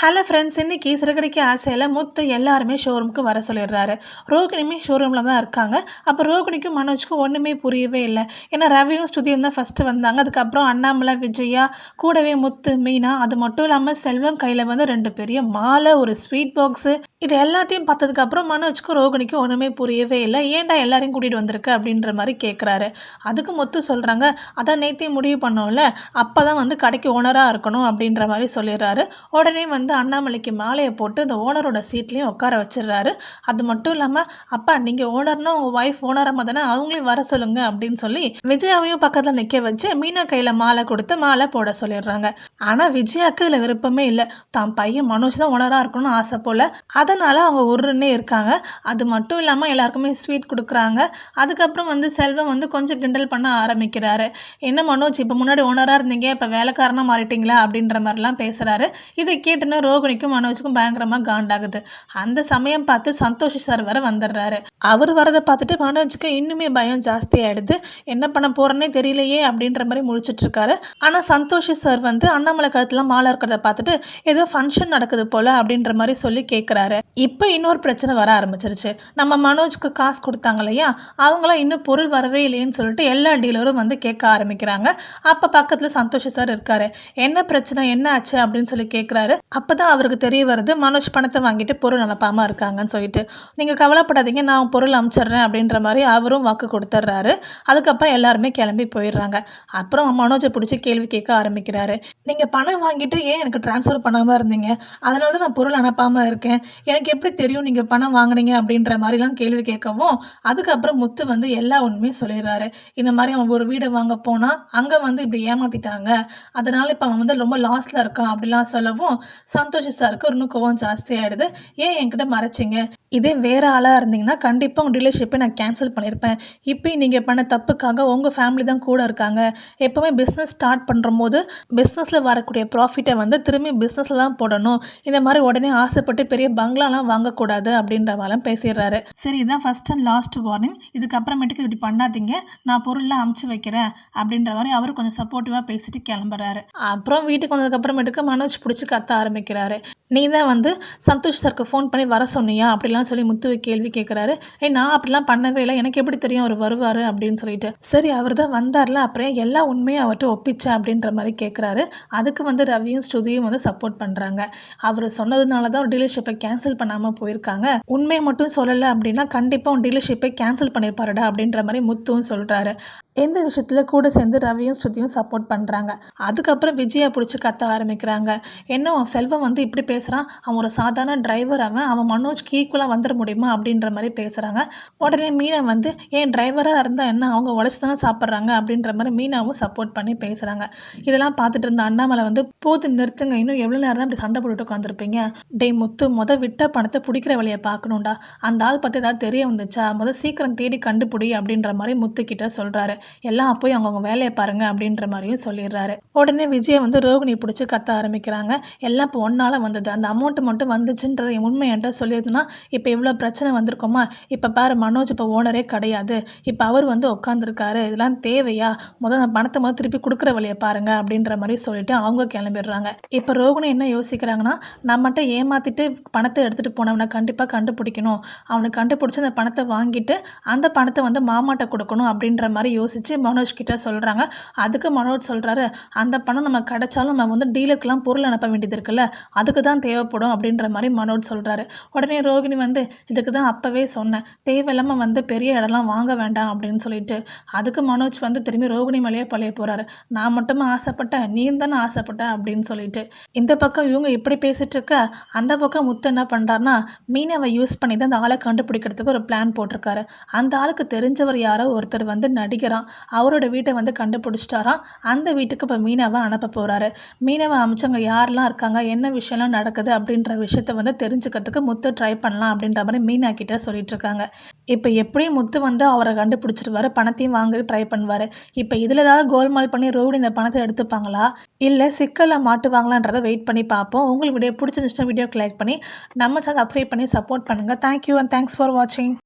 Hello friends இன்றைக்கி சிறுகடிக்க ஆசையில் முத்து எல்லாருமே ஷோரூமுக்கு வர சொல்லிடுறாரு. ரோகிணியுமே ஷோரூமில் தான் இருக்காங்க. அப்போ ரோகிணிக்கும் மனோஜ்க்கும் ஒன்றுமே புரியவே இல்லை. ஏன்னா ரவியும் ஸ்துதியும் தான் ஃபஸ்ட்டு வந்தாங்க. அதுக்கப்புறம் அண்ணாமலை விஜயா கூடவே முத்து மீனா அது மட்டும் இல்லாமல் செல்வம் கையில் வந்து ரெண்டு பெரிய மாலை ஒரு ஸ்வீட் பாக்ஸு இது எல்லாத்தையும் பார்த்ததுக்கப்புறம் மனோஜ்க்கும் ரோகிணிக்கும் ஒன்றுமே புரியவே இல்லை. ஏன்டா எல்லாரையும் கூட்டிகிட்டு வந்திருக்கு? அப்படின்ற மாதிரி கேட்குறாரு அதுக்கு முத்து சொல்கிறாங்க அதான் நேத்தையும் முடிவு பண்ணோம்ல. அப்போ தான் வந்து கடைக்கு ஓனராக இருக்கணும். அப்படின்ற மாதிரி சொல்லிடுறாரு. உடனே வந்து வந்து அண்ணாமலைக்கு மாலையை போட்டு இந்த ஓனரோட சீட்லேயும் உட்கார வச்சிடுறாரு. அது மட்டும் இல்லாமல் அப்பா நீங்கள் ஓனர்னா உங்கள் ஒய்ஃப் ஓனராக தானே அவங்களையும் வர சொல்லுங்க அப்படின்னு சொல்லி விஜயாவையும் பக்கத்தில் நிற்க வச்சு மீனா கையில் மாலை கொடுத்து மாலை போட சொல்லிடுறாங்க. ஆனால் விஜயாவுக்கு இதில் விருப்பமே இல்லை. தான் பையன் மனோஜ் தான் ஓனராக இருக்கணும்னு ஆசை போல். அதனால் அவங்க உருன்னே இருக்காங்க. அது மட்டும் இல்லாமல் எல்லாருக்குமே ஸ்வீட் கொடுக்குறாங்க. அதுக்கப்புறம் வந்து செல்வம் வந்து கொஞ்சம் கிண்டல் பண்ண ஆரம்பிக்கிறாரு. என்ன மனோஜ் இப்போ முன்னாடி ஓனராக இருந்தீங்க இப்போ வேலைக்காரனாக மாறிட்டீங்களா? அப்படின்ற மாதிரிலாம் பேசுகிறாரு இதை கேட்டுன்னு உடனே ரோகிணிக்கும் மனோஜுக்கும் பயங்கரமாக காண்டாகுது அந்த சமயம் பார்த்து சந்தோஷ் சார் வர வந்துடுறாரு. அவர் வரதை பார்த்துட்டு மனோஜுக்கு இன்னுமே பயம் ஜாஸ்தியாயிடுது என்ன பண்ண போறேன்னே தெரியலையே அப்படின்ற மாதிரி முழிச்சிட்டு இருக்காரு. ஆனால் சந்தோஷ் சார் வந்து அண்ணாமலை கழுத்துல மாலை இருக்கிறத பார்த்துட்டு ஏதோ ஃபங்க்ஷன் நடக்குது போல அப்படின்ற மாதிரி சொல்லி கேட்குறாரு இப்போ இன்னொரு பிரச்சனை வர ஆரம்பிச்சிருச்சு. நம்ம மனோஜ்க்கு காசு கொடுத்தாங்க இல்லையா? அவங்களாம் இன்னும் பொருள் வரவே இல்லைன்னு சொல்லிட்டு எல்லா டீலரும் வந்து கேட்க ஆரம்பிக்கிறாங்க. அப்போ பக்கத்தில் சந்தோஷ் சார் இருக்காரு. என்ன பிரச்சனை? என்ன ஆச்சு? அப்படின்னு சொல்லி கேட்குறாரு அப்போ அப்போ தான் அவருக்கு தெரிய வருது மனோஜ் பணத்தை வாங்கிட்டு பொருள் அனுப்பாமல் இருக்காங்கன்னு சொல்லிட்டு. நீங்கள் கவலைப்படாதீங்க நான் பொருள் அனுப்பிச்சிட்றேன் அப்படின்ற மாதிரி அவரும் வாக்கு கொடுத்துட்றாரு. அதுக்கப்புறம் எல்லாருமே கிளம்பி போயிடுறாங்க. அப்புறம் மனோஜை பிடிச்சி கேள்வி கேட்க ஆரம்பிக்கிறாரு. நீங்கள் பணம் வாங்கிட்டு ஏன் எனக்கு ட்ரான்ஸ்ஃபர் பண்ணாமல் இருந்தீங்க? அதனால தான் நான் பொருள் அனுப்பாமல் இருக்கேன். எனக்கு எப்படி தெரியும் நீங்கள் பணம் வாங்கினீங்க? அப்படின்ற மாதிரிலாம் கேள்வி கேட்கவும் அதுக்கப்புறம் முத்து வந்து எல்லா உண்மையும் சொல்லிடுறாரு. இந்த மாதிரி அவன் ஒரு வீடு வாங்க போனால் அங்கே வந்து இப்படி ஏமாற்றிட்டாங்க அதனால் இப்போ அவன் வந்து ரொம்ப லாஸில் இருக்கான் அப்படிலாம் சொல்லவும் சந்தோஷ் சாருக்கு இன்னும் கோவம் ஜாஸ்தி ஆகிடுது ஏன் என்கிட்ட மறைச்சிங்க? இதே வேறு ஆளாக இருந்தீங்கன்னா கண்டிப்பாக உங்கள் ரிலேஷன்ஷிப்பை நான் கேன்சல் பண்ணியிருப்பேன் இப்போயும் நீங்கள் பண்ண தப்புக்காக உங்கள் ஃபேமிலி தான் கூட இருக்காங்க. எப்போவுமே பிஸ்னஸ் ஸ்டார்ட் பண்ணுற போது பிஸ்னஸில் வரக்கூடிய ப்ராஃபிட்டை வந்து திரும்பி பிஸ்னஸில் தான் போடணும். இந்த மாதிரி உடனே ஆசைப்பட்டு பெரிய பங்களாலாம் வாங்கக்கூடாது அப்படின்ற மாதிரிலாம் பேசிடுறாரு. சரி இதுதான் ஃபஸ்ட் அண்ட் லாஸ்ட் வார்னிங் இதுக்கப்புறமேட்டுக்கு இப்படி பண்ணாதீங்க. நான் பொருள்லாம் அமுச்சு வைக்கிறேன் அப்படின்ற மாதிரி அவர் கொஞ்சம் சப்போர்ட்டிவாக பேசிட்டு கிளம்புறாரு. அப்புறம் வீட்டுக்கு வந்ததுக்கப்புறமேட்டுக்கு மனோஜ் பிடிச்சி கத்த கேட்குறாரு. நீ தான் வந்து சந்தோஷ் சருக்கு ஃபோன் பண்ணி வர சொன்னியா? அப்படிலாம் சொல்லி முத்துவை கேள்வி கேட்குறாரு. ஏ நான் அப்படிலாம் பண்ணவே இல்லை. எனக்கு எப்படி தெரியும் அவர் வருவார் அப்படின்னு சொல்லிட்டு. சரி அவர் தான் வந்தார்ல அப்புறம் எல்லா உண்மையும் அவர்கிட்ட ஒப்பிச்சா அப்படின்ற மாதிரி கேட்குறாரு. அதுக்கு வந்து ரவியும் ஸ்ருதியும் வந்து சப்போர்ட் பண்ணுறாங்க அவர் சொன்னதுனால தான் டீலர்ஷிப்பை கேன்சல் பண்ணாமல் போயிருக்காங்க. உண்மையை மட்டும் சொல்லலை அப்படின்னா கண்டிப்பாக டீலர்ஷிப்பை கேன்சல் பண்ணியிருப்பாருடா அப்படின்ற மாதிரி முத்துவும் சொல்கிறாரு எந்த விஷயத்தில் கூட சேர்ந்து ரவியும் ஸ்ருதியும் சப்போர்ட் பண்ணுறாங்க அதுக்கப்புறம் விஜயா பிடிச்சி கத்த ஆரம்பிக்கிறாங்க. என்ன அவன் செல்வம் வந்து இப்படி பேசுகிறான் அவன் ஒரு சாதாரண டிரைவர் அவன். அவன் மனோஜ்க்கு ஈக்குவலாக வந்துட முடியுமா? அப்படின்ற மாதிரி பேசுகிறாங்க உடனே மீனா வந்து ஏன் டிரைவராக இருந்தால் என்ன? அவங்க உழைச்சி தானே சாப்பிட்றாங்க? அப்படின்ற மாதிரி மீனாவும் சப்போர்ட் பண்ணி பேசுகிறாங்க இதெல்லாம் பார்த்துட்டு இருந்த அண்ணாமலை வந்து போது நிறுத்துங்க. இன்னும் எவ்வளோ நேரம் இப்படி சண்டை போட்டுட்டு உட்காந்துருப்பீங்க டே முத்து மொதல் விட்ட பணத்தை பிடிக்கிற வழியை பார்க்கணும்டா. அந்த ஆள் பற்றி ஏதாவது தெரிய வந்துச்சா? முத சீக்கிரம் தேடி கண்டுபிடி அப்படின்ற மாதிரி முத்துக்கிட்ட சொல்கிறாரு எல்லாம் போய் அவங்கவுங்க வேலையை பாருங்க அப்படின்ற மாதிரியும் சொல்லிடுறாரு. உடனே விஜய் வந்து ரோகிணி பிடிச்சி கத்த ஆரம்பிக்கிறாங்க. எல்லாம் இப்போ ஒன்றால் வந்தது. அந்த அமௌண்ட் மட்டும் வந்துச்சுன்றது உண்மை என்கிட்ட சொல்லியிருந்தனா இப்போ இவ்வளோ பிரச்சனை வந்திருக்கோமா? இப்போ பாரு மனோஜ் இப்போ ஓனரே கிடையாது. இப்போ அவர் வந்து உட்காந்துருக்காரு இதெல்லாம் தேவையா? முதல் பணத்தை முதல் திருப்பி கொடுக்குற வழியை பாருங்க அப்படின்ற மாதிரி சொல்லிட்டு அவங்க கிளம்பிடுறாங்க. இப்போ ரோகிணி என்ன யோசிக்கிறாங்கன்னா நம்மகிட்ட ஏமாத்திட்டு பணத்தை எடுத்துகிட்டு போனவனை கண்டிப்பாக கண்டுபிடிக்கணும். அவனுக்கு கண்டுபிடிச்சி அந்த பணத்தை வாங்கிட்டு அந்த பணத்தை வந்து மாமாட்ட கொடுக்கணும் அப்படின்ற மாதிரி யோசித்து மனோஜ் கிட்ட சொல்கிறாங்க அதுக்கு மனோஜ் சொல்கிறாரு அந்த பணம் நம்ம கிடைச்சாலும் நம்ம வந்து டீலருக்குலாம் பொருள் அனுப்ப வேண்டியது இருக்குல்ல அதுக்கு தான் தேவைப்படும் அப்படின்ற மாதிரி மனோஜ் சொல்கிறாரு உடனே ரோகிணி வந்து இதுக்கு தான் அப்போவே சொன்னேன். தேவையில்லாமல் வந்து பெரிய இடம்லாம் வாங்க வேண்டாம் அப்படின்னு சொல்லிட்டு அதுக்கு மனோஜ் வந்து திரும்பி ரோகிணி மேலேயே பழைய போகிறாரு நான் மட்டுமே ஆசைப்பட்டேன்? நீ தானே ஆசைப்பட்ட? அப்படின்னு சொல்லிட்டு இந்த பக்கம் இவங்க இப்படி பேசிட்டு இருக்க அந்த பக்கம் முத்து என்ன பண்ணுறாருன்னா மீனவை யூஸ் பண்ணி தான் அந்த ஆளை கண்டுபிடிக்கிறதுக்கு ஒரு பிளான் போட்டிருக்காரு. அந்த ஆளுக்கு தெரிஞ்சவர் யாரோ ஒருத்தர் வந்து நடிகரான் அவரோட வீட்டை வந்து கண்டுபிடிச்சிட்டாராம் அந்த வீட்டுக்கு இப்போ மீனவை அனுப்ப போகிறாரு மீனவை அமைச்சவங்க யாரெல்லாம் இருக்காங்க? என்ன விஷயம்லாம் நடக்குது? அப்படின்ற விஷயத்த வந்து தெரிஞ்சுக்கிறதுக்கு முத்து ட்ரை பண்ணலாம் அப்படின்ற மாதிரி மீனா கிட்ட சொல்லிட்டுருக்காங்க இப்போ எப்படியும் முத்து வந்து அவரை கண்டுபிடிச்சிருவாரு பணத்தையும் வாங்க ட்ரை பண்ணுவார். இப்போ இதில் ஏதாவது கோல்மால் பண்ணி ரோடு இந்த பணத்தை எடுத்துப்பாங்களா? இல்லை சிக்கலில் மாட்டுவாங்களான்றதை வெயிட் பண்ணி பார்ப்போம். உங்களுக்கு வீடியோ பிடிச்சிருந்துச்சுன்னா வீடியோக்கு லைக் பண்ணி நம்ம சேனல் அப்ரேட் பண்ணி சப்போர்ட் பண்ணுங்கள் thank you and thanks for வாட்சிங்